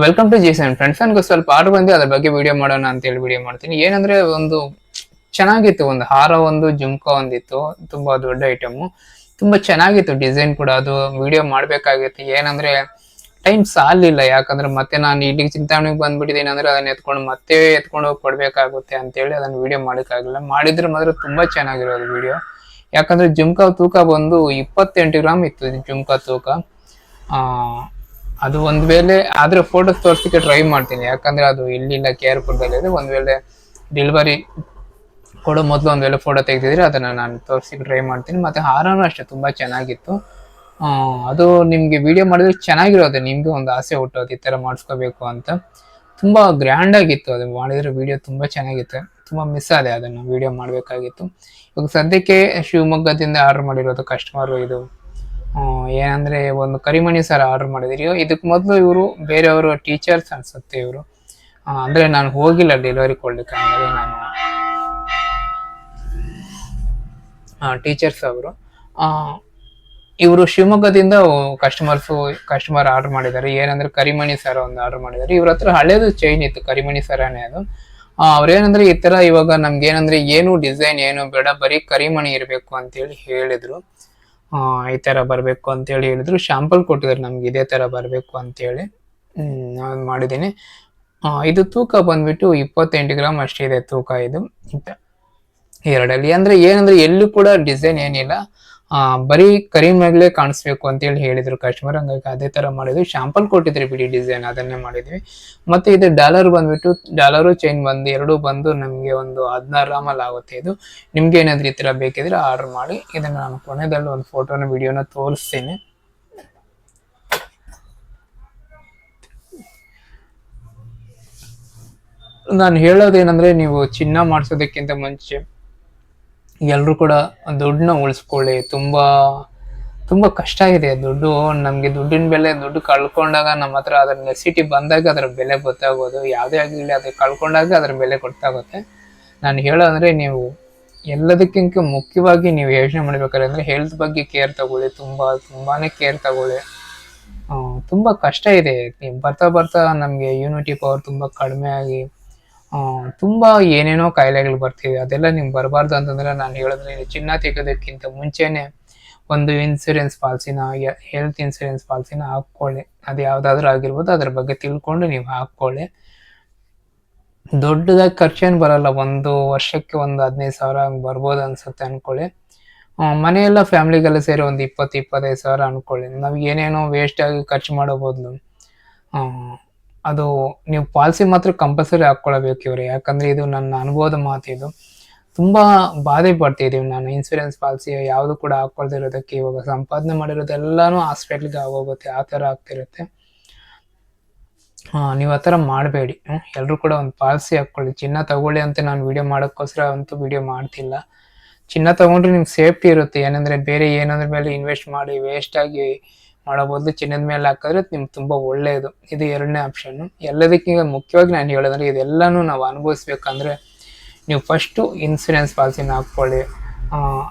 Welcome to Jason friends ನನಗೆ ಸ್ವಲ್ಪ order ಬಂದು ಅದ್ರ ಬಗ್ಗೆ ವಿಡಿಯೋ ಮಾಡೋಣ ಅಂತ ಹೇಳಿ ವಿಡಿಯೋ ಮಾಡ್ತೀನಿ. ಏನಂದ್ರೆ ಒಂದು ಚೆನ್ನಾಗಿತ್ತು, ಒಂದು ಹಾರ ಒಂದು, ಜುಮ್ಕ ಒಂದಿತ್ತು, ತುಂಬಾ ದೊಡ್ಡ ಐಟಮು ತುಂಬಾ ಚೆನ್ನಾಗಿತ್ತು ಡಿಸೈನ್ ಕೂಡ, ಅದು ವಿಡಿಯೋ ಮಾಡ್ಬೇಕಾಗಿತ್ತು. ಏನಂದ್ರೆ ಟೈಮ್ ಸಾಲಿಲ್ಲ, ಯಾಕಂದ್ರೆ ಮತ್ತೆ ನಾನು ಇಲ್ಲಿಗೆ ಚಿಂತಾಮಣಿಗೆ ಬಂದ್ಬಿಟ್ಟಿದ್ದೀನಿ ಅಂದ್ರೆ ಅದನ್ನ ಎತ್ಕೊಂಡು ಮತ್ತೆ ಎತ್ಕೊಂಡು ಹೋಗಿ ಕೊಡ್ಬೇಕಾಗುತ್ತೆ ಅಂತೇಳಿ ಅದನ್ನ ವಿಡಿಯೋ ಮಾಡೋಕ್ಕಾಗಿಲ್ಲ. ಮಾಡಿದ್ರೆ ಮಾತ್ರ ತುಂಬಾ ಚೆನ್ನಾಗಿರೋದು ವಿಡಿಯೋ ಯಾಕಂದ್ರೆ ಜುಮ್ಕಾ ತೂಕ ಬಂದು ಇಪ್ಪತ್ತೆಂಟು ಗ್ರಾಮ್ ಇತ್ತು, ಜುಮ್ಕಾ ತೂಕ. ಅದು ಒಂದ್ ವೇಳೆ ಆದ್ರೆ ಫೋಟೋಸ್ ತೋರ್ಸಕ್ಕೆ ಟ್ರೈ ಮಾಡ್ತೀನಿ. ಯಾಕಂದ್ರೆ ಅದು ಇಲ್ಲಿಲ್ಲ ಕೇರ್ಪುರದಲ್ಲಿ ಇದೆ ಒಂದ್ ವೇಳೆ ಡೆಲಿವರಿ ಕೊಡೋ ಮೊದಲು ಒಂದ್ ವೇಳೆ ಫೋಟೋ ತೆಗೆದಿದ್ರೆ ಅದನ್ನ ನಾನು ತೋರ್ಸಿ ಟ್ರೈ ಮಾಡ್ತೀನಿ. ಮತ್ತೆ ಹಾರನೂ ಅಷ್ಟೇ, ತುಂಬಾ ಚೆನ್ನಾಗಿತ್ತು. ಅದು ನಿಮ್ಗೆ ವಿಡಿಯೋ ಮಾಡಿದ್ರೆ ಚೆನ್ನಾಗಿರೋದು. ನಿಮ್ಗೆ ಒಂದು ಆಸೆ ಹುಟ್ಟೋದು, ಈ ತರ ಮಾಡಿಸ್ಕೋಬೇಕು ಅಂತ. ತುಂಬಾ ಗ್ರ್ಯಾಂಡ್ ಆಗಿತ್ತು ಅದು. ಮಾಡಿದ್ರೆ ವಿಡಿಯೋ ತುಂಬಾ ಚೆನ್ನಾಗಿತ್ತು. ತುಂಬಾ ಮಿಸ್ ಆದೆ ಅದನ್ನ ವಿಡಿಯೋ ಮಾಡಬೇಕಾಗಿತ್ತು. ಇವಾಗ ಸದ್ಯಕ್ಕೆ ಶಿವಮೊಗ್ಗದಿಂದ ಆರ್ಡರ್ ಮಾಡಿರೋದು ಕಸ್ಟಮರ್ ಇದು. ಏನಂದ್ರೆ ಒಂದು ಕರಿಮಣಿ ಸರ್ ಆರ್ಡರ್ ಮಾಡಿದಿರಿ. ಇದಕ್ಕೆ ಮೊದಲು ಇವರು ಬೇರೆಯವರು ಟೀಚರ್ಸ್ ಅನ್ಸುತ್ತೆ ಇವರು. ಅಂದ್ರೆ ನಾನು ಹೋಗಿಲ್ಲ ಡೆಲಿವರಿ ಕೊಡ್ಲಿಕ್ಕೆ ಅಂದರೆ ನಾನು. ಟೀಚರ್ಸ್ ಅವರು. ಇವರು ಶಿವಮೊಗ್ಗದಿಂದ ಕಸ್ಟಮರ್ಸ್ ಕಸ್ಟಮರ್ ಆರ್ಡರ್ ಮಾಡಿದ್ದಾರೆ. ಏನಂದ್ರೆ ಕರಿಮಣಿ ಸರ ಒಂದು ಆರ್ಡರ್ ಮಾಡಿದ್ದಾರೆ. ಇವ್ರ ಹತ್ರ ಹಳೇದು ಚೈನ್ ಇತ್ತು, ಕರಿಮಣಿ ಸರನೇ ಅದು. ಅವ್ರೇನಂದ್ರೆ ಈ ತರ ಇವಾಗ ನಮ್ಗೆ ಏನಂದ್ರೆ ಏನು ಡಿಸೈನ್ ಏನು ಬೇಡ, ಬರೀ ಕರಿಮಣಿ ಇರಬೇಕು ಅಂತೇಳಿ ಹೇಳಿದ್ರು. ಈ ತರ ಬರ್ಬೇಕು ಅಂತೇಳಿ ಹೇಳಿದ್ರು. ಶಾಂಪಲ್ ಕೊಟ್ಟಿದ್ರು ನಮ್ಗೆ ಇದೇ ತರ ಬರಬೇಕು ಅಂತೇಳಿ. ನಾನು ಮಾಡಿದ್ದೀನಿ. ಇದು ತೂಕ ಬಂದ್ಬಿಟ್ಟು ಇಪ್ಪತ್ತೆಂಟು ಗ್ರಾಮ್ ಅಷ್ಟಿದೆ ತೂಕ ಇದು. ಎರಡಲ್ಲಿ ಅಂದ್ರೆ ಏನಂದ್ರೆ ಎಲ್ಲೂ ಕೂಡ ಡಿಸೈನ್ ಏನಿಲ್ಲ. ಆ, ಬರೀ ಮೇಲೆ ಕಾಣಿಸ್ಬೇಕು ಅಂತೇಳಿ ಹೇಳಿದ್ರು ಕಸ್ಟಮರ್ ಹಂಗಾಗಿ ಅದೇ ತರ ಮಾಡಿದ್ವಿ. ಶಾಂಪಲ್ ಕೊಟ್ಟಿದ್ರಿ ಬಿಡಿ ಡಿಸೈನ್ ಅದನ್ನೇ ಮಾಡಿದ್ವಿ. ಮತ್ತೆ ಇದು ಡಾಲರ್ ಬಂದ್ಬಿಟ್ಟು ಡಾಲರು ಚೈನ್ ಬಂದು ಎರಡು ಬಂದು ನಮಗೆ ಒಂದು ಹದಿನಾರು ಗ್ರಾಮಲ್ಲಿ ಆಗುತ್ತೆ ಇದು. ನಿಮ್ಗೆ ಏನಾದ್ರು ಈ ತರ ಬೇಕಿದ್ರೆ ಆರ್ಡರ್ ಮಾಡಿ. ಇದನ್ನ ನಾನು ಕೊನೆದಲ್ಲಿ ಒಂದು ಫೋಟೋನ ವಿಡಿಯೋನ ತೋರಿಸ್ತೀನಿ. ನಾನು ಹೇಳೋದೇನಂದ್ರೆ ನೀವು ಚಿನ್ನ ಮಾಡಿಸೋದಕ್ಕಿಂತ ಮುಂಚೆ ಎಲ್ಲರೂ ಕೂಡ ದುಡ್ಡನ್ನ ಉಳಿಸ್ಕೊಳ್ಳಿ. ತುಂಬಾ ತುಂಬಾ ಕಷ್ಟ ಇದೆ. ದುಡ್ಡು ನಮಗೆ ದುಡ್ಡಿನ ಬೆಲೆ ದುಡ್ಡು ಕಳ್ಕೊಂಡಾಗ ನಮ್ಮ ಹತ್ರ ಅದ್ರ ನೆಸಿಟಿ ಬಂದಾಗ ಅದರ ಬೆಲೆ ಗೊತ್ತಾಗೋದು. ಯಾವುದೇ ಆಗಿರಲಿ ಅದು ಕಳ್ಕೊಂಡಾಗ ಅದರ ಬೆಲೆ ಗೊತ್ತಾಗುತ್ತೆ. ನಾನು ಹೇಳೋದಂದ್ರೆ ನೀವು ಎಲ್ಲದಕ್ಕಿಂತ ಮುಖ್ಯವಾಗಿ ನೀವು ಯೋಚನೆ ಮಾಡ್ಬೇಕಾದ್ರೆ ಅಂದರೆ ಹೆಲ್ತ್ ಬಗ್ಗೆ ಕೇರ್ ತಗೊಳ್ಳಿ. ತುಂಬಾ, ತುಂಬಾನೇ ಕೇರ್ ತಗೊಳ್ಳಿ. ತುಂಬ ತುಂಬಾ ಕಷ್ಟ ಇದೆ. ಬರ್ತಾ ಬರ್ತಾ ನಮಗೆ ಇಮ್ಯುನಿಟಿ ಪವರ್ ತುಂಬಾ ಕಡಿಮೆ ಆಗಿ ತುಂಬಾ ಏನೇನೋ ಕಾಯಿಲೆಗಳು ಬರ್ತಿವೆ, ಅದೆಲ್ಲ ನಿಮ್ಗೆ ಬರಬಾರ್ದು ಅಂತಂದ್ರೆ ನಾನು ಹೇಳಿದ್ರೆ ಚಿನ್ನ ತೆಗೋದಕ್ಕಿಂತ ಮುಂಚೆನೆ ಒಂದು ಇನ್ಸೂರೆನ್ಸ್ ಪಾಲಿಸಿನ ಹೆಲ್ತ್ ಇನ್ಸೂರೆನ್ಸ್ ಪಾಲಿಸಿನ ಹಾಕ್ಕೊಳ್ಳಿ. ಅದು ಯಾವ್ದಾದ್ರು ಆಗಿರ್ಬೋದು, ಅದ್ರ ಬಗ್ಗೆ ತಿಳ್ಕೊಂಡು ನೀವು ಹಾಕ್ಕೊಳ್ಳಿ. ದೊಡ್ಡದಾಗಿ ಖರ್ಚೇನು ಬರಲ್ಲ, ಒಂದು ವರ್ಷಕ್ಕೆ ಒಂದು ಹದಿನೈದು ಸಾವಿರ ಹಂಗೆ ಬರ್ಬೋದು ಅನ್ಸುತ್ತೆ ಅನ್ಕೊಳ್ಳಿ. ಮನೆಯೆಲ್ಲ ಫ್ಯಾಮಿಲಿಗೆಲ್ಲ ಸೇರಿ ಒಂದು ಇಪ್ಪತ್ತು, ಇಪ್ಪತ್ತೈದು ಸಾವಿರ ಅನ್ಕೊಳ್ಳಿ. ನಾವು ಏನೇನೋ ವೇಸ್ಟ್ ಆಗಿ ಖರ್ಚು ಮಾಡೋ ಬದಲು ಅದು ನೀವು ಪಾಲಿಸಿ ಮಾತ್ರ ಕಂಪಲ್ಸರಿ ಹಾಕ್ಕೊಳ್ಬೇಕು ಇವರು. ಯಾಕಂದ್ರೆ ಇದು ನನ್ನ ಅನುಭವದ ಮಾತು ಇದು. ತುಂಬಾ ಬಾಧೆ ಪಡ್ತಿದ್ದೀವಿ ನಾನು ಇನ್ಸೂರೆನ್ಸ್ ಪಾಲಿಸಿ ಯಾವುದು ಕೂಡ ಹಾಕೊಳ್ದಿರೋದಕ್ಕೆ ಇವಾಗ ಸಂಪಾದನೆ ಮಾಡಿರೋದೆಲ್ಲಾನು ಹಾಸ್ಪಿಟ್ಲಿಗೆ ಆಗೋಗುತ್ತೆ. ಆ ಥರ ಆಗ್ತಿರುತ್ತೆ. ನೀವು ಆ ಥರ ಮಾಡಬೇಡಿ. ಎಲ್ಲರೂ ಕೂಡ ಒಂದು ಪಾಲಿಸಿ ಹಾಕ್ಕೊಳ್ಳಿ ಚಿನ್ನ ತಗೊಳ್ಳಿ ಅಂತ ನಾನು ವಿಡಿಯೋ ಮಾಡೋಕ್ಕೋಸ್ಕರ ಅಂತೂ ವಿಡಿಯೋ ಮಾಡ್ತಿಲ್ಲ. ಚಿನ್ನ ತಗೊಂಡ್ರೆ ನಿಮ್ಗೆ ಸೇಫ್ಟಿ ಇರುತ್ತೆ. ಏನಂದ್ರೆ ಬೇರೆ ಏನಂದ್ರ ಮೇಲೆ ಇನ್ವೆಸ್ಟ್ ಮಾಡಿ ವೇಸ್ಟ್ ಆಗಿ ಮಾಡೋ ಬದಲು ಚಿನ್ನದ ಮೇಲೆ ಹಾಕಿದ್ರೆ ನಿಮ್ಗೆ ತುಂಬಾ ಒಳ್ಳೆಯದು. ಇದು ಎರಡನೇ ಆಪ್ಷನ್ ಎಲ್ಲದಕ್ಕಿಂತ ಮುಖ್ಯವಾಗಿ ನಾನು ಹೇಳೋದಂದ್ರೆ ಇದೆಲ್ಲಾನು ನಾವು ಅನುಭವಿಸ್ಬೇಕಂದ್ರೆ ನೀವು ಫಸ್ಟು ಇನ್ಸೂರೆನ್ಸ್ ಪಾಲಿಸಿನ ಹಾಕ್ಕೊಳ್ಳಿ.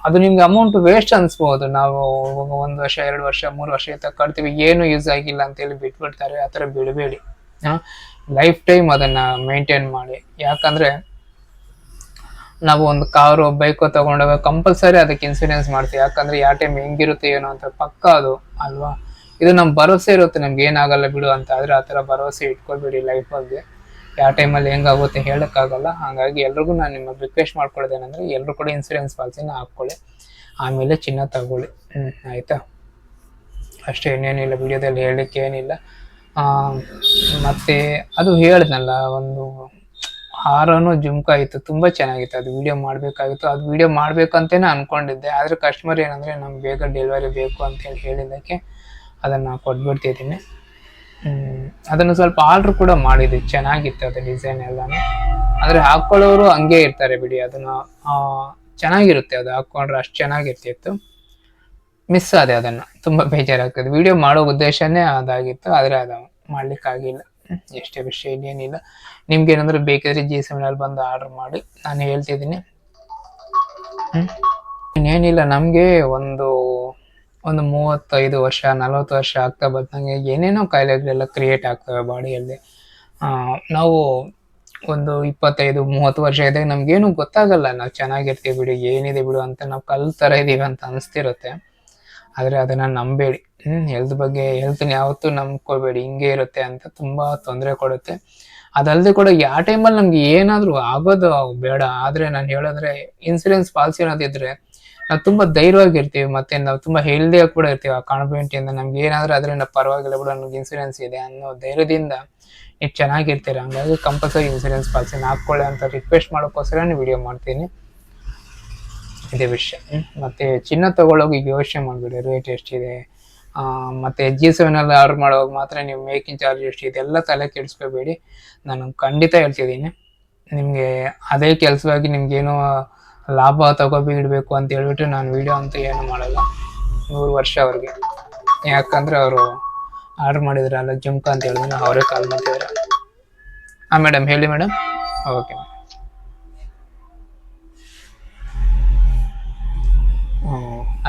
ಅದು ನಿಮ್ಗೆ ಅಮೌಂಟ್ ವೇಸ್ಟ್ ಅನಿಸ್ಬೋದು. ನಾವು ಒಂದು ವರ್ಷ, ಎರಡು ವರ್ಷ, ಮೂರು ವರ್ಷ ಕಟ್ತೀವಿ, ಏನು ಯೂಸ್ ಆಗಿಲ್ಲ ಅಂತೇಳಿ ಬಿಟ್ಬಿಡ್ತಾರೆ. ಆ ಥರ ಬಿಡಬೇಡಿ. ಲೈಫ್ ಟೈಮ್ ಅದನ್ನ ಮೇಂಟೈನ್ ಮಾಡಿ. ಯಾಕಂದ್ರೆ ನಾವು ಒಂದು ಕಾರು, ಬೈಕು ತಗೊಂಡಾಗ ಕಂಪಲ್ಸರಿ ಅದಕ್ಕೆ ಇನ್ಸೂರೆನ್ಸ್ ಮಾಡ್ತೀವಿ. ಯಾಕಂದ್ರೆ ಯಾವ ಟೈಮ್ ಹೆಂಗಿರುತ್ತೆ ಏನೋ ಅಂತ ಪಕ್ಕ ಅದು, ಅಲ್ವಾ? ಇದು ನಮ್ಮ ಭರವಸೆ ಇರುತ್ತೆ. ನಮ್ಗೆ ಏನಾಗಲ್ಲ ಬಿಡು ಅಂತ. ಆದ್ರೆ ಆ ಥರ ಭರವಸೆ ಇಟ್ಕೊಳ್ಬೇಡಿ ಲೈಫ್ ಅಲ್ಲಿ ಯಾವ ಟೈಮಲ್ಲಿ ಹೆಂಗಾಗುತ್ತೆ ಹೇಳಕ್ಕಾಗಲ್ಲ. ಹಾಗಾಗಿ ಎಲ್ರಿಗೂ ನಾನು ನಿಮ್ಮ ರಿಕ್ವೆಸ್ಟ್ ಮಾಡ್ಕೊಳ್ಳೋದೇನಂದ್ರೆ ಎಲ್ಲರೂ ಕೂಡ ಇನ್ಸೂರೆನ್ಸ್ ಪಾಲಿಸಿನ ಹಾಕ್ಕೊಳ್ಳಿ. ಆಮೇಲೆ ಚಿನ್ನ ತಗೊಳ್ಳಿ. ಹ್ಮ್, ಆಯ್ತಾ? ಅಷ್ಟೇ, ಇನ್ನೇನಿಲ್ಲ. ವಿಡಿಯೋದಲ್ಲಿ ಹೇಳಲಿಕ್ಕೆ ಏನಿಲ್ಲ. ಮತ್ತೆ ಅದು ಹೇಳ್ದಲ್ಲ ಒಂದು ಹಾರನು ಜುಮ್ಕಾ ಇತ್ತು, ತುಂಬಾ ಚೆನ್ನಾಗಿತ್ತು. ಅದು ವಿಡಿಯೋ ಮಾಡ್ಬೇಕಾಗಿತ್ತು. ಅದು ವಿಡಿಯೋ ಮಾಡ್ಬೇಕಂತೇನೆ ಅನ್ಕೊಂಡಿದ್ದೆ. ಆದ್ರೆ ಕಸ್ಟಮರ್ ಏನಂದ್ರೆ ನಮ್ಗೆ ಬೇಗ ಡೆಲಿವರಿ ಬೇಕು ಅಂತ ಹೇಳಿ ಹೇಳಿದ್ದಕ್ಕೆ ಅದನ್ನ ಕೊಟ್ಬಿಡ್ತಿದ್ದೀನಿ ಅದನ್ನು ಸ್ವಲ್ಪ ಆರ್ಡರ್ ಕೂಡ ಮಾಡಿದ್ವಿ. ಚೆನ್ನಾಗಿತ್ತು ಅದು ಡಿಸೈನ್ ಎಲ್ಲಾನು. ಆದ್ರೆ ಹಾಕೊಳ್ಳೋರು ಹಂಗೆ ಇರ್ತಾರೆ ಬಿಡಿ. ಅದನ್ನ ಚೆನ್ನಾಗಿರುತ್ತೆ ಅದು ಹಾಕೊಂಡ್ರೆ ಅಷ್ಟು ಚೆನ್ನಾಗಿರ್ತಿತ್ತು. ಮಿಸ್ ಆದೆ ಅದನ್ನು. ತುಂಬಾ ಬೇಜಾರಾಗ್ತದೆ. ವಿಡಿಯೋ ಮಾಡೋ ಉದ್ದೇಶನೇ ಅದಾಗಿತ್ತು. ಆದ್ರೆ ಅದು ಮಾಡ್ಲಿಕ್ಕಾಗಿಲ್ಲ. ಎಷ್ಟೇ ವಿಷಯ ಇನ್ನೇನಿಲ್ಲ. ನಿಮ್ಗೆ ಏನಂದ್ರೆ ಬೇಕಿದ್ರೆ ಜಿ ಸೆವೆನಲ್ಲಿ ಬಂದು ಆರ್ಡರ್ ಮಾಡಿ. ನಾನು ಹೇಳ್ತಿದ್ದೀನಿ. ಇನ್ನೇನಿಲ್ಲ, ನಮಗೆ ಒಂದು ಒಂದು ಮೂವತ್ತೈದು ವರ್ಷ, ನಲವತ್ತು ವರ್ಷ ಆಗ್ತಾ ಬರ್ತಂಗೆ ಏನೇನೋ ಕಾಯಿಲೆಗಳೆಲ್ಲ ಕ್ರಿಯೇಟ್ ಆಗ್ತವೆ ಬಾಡಿಯಲ್ಲಿ. ನಾವು ಒಂದು ಇಪ್ಪತ್ತೈದು, ಮೂವತ್ತು ವರ್ಷ ಇದ್ದಾಗ ನಮ್ಗೇನು ಗೊತ್ತಾಗಲ್ಲ, ನಾವು ಚೆನ್ನಾಗಿರ್ತೀವಿ ಬಿಡು, ಏನಿದೆ ಬಿಡು ಅಂತ ನಾವು ಕಲ್ ಥರ ಇದೀವಿ ಅಂತ ಅನಿಸ್ತಿರುತ್ತೆ. ಆದರೆ ಅದನ್ನು ನಂಬೇಡಿ. ಹೆಲ್ತ್ ಬಗ್ಗೆ ಹೆಲ್ತ್ನ ಯಾವತ್ತೂ ನಂಬ್ಕೋಬೇಡಿ ಹಿಂಗೆ ಇರುತ್ತೆ ಅಂತ ತುಂಬಾ ತೊಂದರೆ ಕೊಡುತ್ತೆ. ಅದಲ್ಲದೆ ಕೂಡ ಯಾವ ಟೈಮಲ್ಲಿ ನಮ್ಗೆ ಏನಾದರೂ ಆಗೋದು ಬೇಡ. ಆದರೆ ನಾನು ಹೇಳಿದ್ರೆ ಇನ್ಸೂರೆನ್ಸ್ ಪಾಲಿಸಿ ಅನ್ನೋದಿದ್ರೆ ನಾವು ತುಂಬ ಧೈರ್ಯವಾಗಿರ್ತೀವಿ. ಮತ್ತೆ ನಾವು ತುಂಬ ಹೆಲ್ದಿಯಾಗಿ ಕೂಡ ಇರ್ತೀವಿ. ಆ ಕಾನ್ಫಿಡೆಂಟಿಂದ ನಮ್ಗೆ ಏನಾದರೂ ಅದರಿಂದ ಪರವಾಗಿಲ್ಲ ಕೂಡ ನಮ್ಗೆ ಇನ್ಸೂರೆನ್ಸ್ ಇದೆ ಅನ್ನೋ ಧೈರ್ಯದಿಂದ ನೀವು ಚೆನ್ನಾಗಿರ್ತೀರ. ಹಂಗಾಗಿ ಕಂಪಲ್ಸರಿ ಇನ್ಸೂರೆನ್ಸ್ ಪಾಲಿಸಿನ ಹಾಕ್ಕೊಳ್ಳಿ ಅಂತ ರಿಕ್ವೆಸ್ಟ್ ಮಾಡೋಕ್ಕೋಸ್ಕರ ವಿಡಿಯೋ ಮಾಡ್ತೀನಿ. ಇದೇ ವಿಷಯ. ಮತ್ತೆ ಚಿನ್ನ ತಗೊಳ್ಳೋಗಿ ಯೋಚನೆ ಮಾಡಬೇಡಿ. ರೇಟ್ ಎಷ್ಟಿದೆ? ಆ, ಮತ್ತೆ ಜಿ ಸೆವೆನ್ ಅಲ್ಲಿ ಆರ್ಡರ್ ಮಾಡುವಾಗ ಮಾತ್ರ ನೀವು ಮೇಕಿಂಗ್ ಚಾರ್ಜ್ ಎಷ್ಟು ಇದೆಲ್ಲ ತಲೆ ಕೆಡಿಸ್ಕೋಬೇಡಿ. ನಾನು ಖಂಡಿತ ಹೇಳ್ತಿದ್ದೀನಿ. ನಿಮಗೆ ಅದೇ ಕೆಲಸವಾಗಿ ನಿಮ್ಗೇನೋ ಲಾಭ ತಗೋಬಿಡ್ಬೇಕು ಅಂತ ಹೇಳ್ಬಿಟ್ಟು ನಾನು ವಿಡಿಯೋ ಅಂತೂ ಏನು ಮಾಡಲ್ಲ. ನೂರು ವರ್ಷ ಅವ್ರಿಗೆ. ಯಾಕಂದ್ರೆ ಅವರು ಆರ್ಡರ್ ಮಾಡಿದ್ರಲ್ಲ ಜುಮ್ಕ ಅಂತ ಹೇಳಿದ್ರೆ ಅವರೇ ಕಾಲ್ ಮಾಡ್ತಿದ್ದಾರೆ ಹಾಂ ಮೇಡಮ್ ಹೇಳಿ ಮೇಡಮ್ ಓಕೆ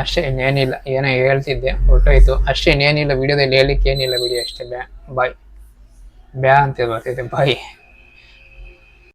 ಅಷ್ಟೇ ಇನ್ನೇನಿಲ್ಲ, ಏನೋ ಹೇಳ್ತಿದ್ದೆ, ಹೊರಟೋಯ್ತು. ಅಷ್ಟೇ ಇನ್ನೇನಿಲ್ಲ, ವಿಡಿಯೋದಲ್ಲಿ ಹೇಳಿಕ್ಕೆ ಏನಿಲ್ಲ, ವಿಡಿಯೋ ಅಷ್ಟೇ. ಬ್ಯಾ ಬಾಯ್. ಬ್ಯಾ ಅಂತ ಬರ್ತಿದ್ದೆ ಬಾಯ್.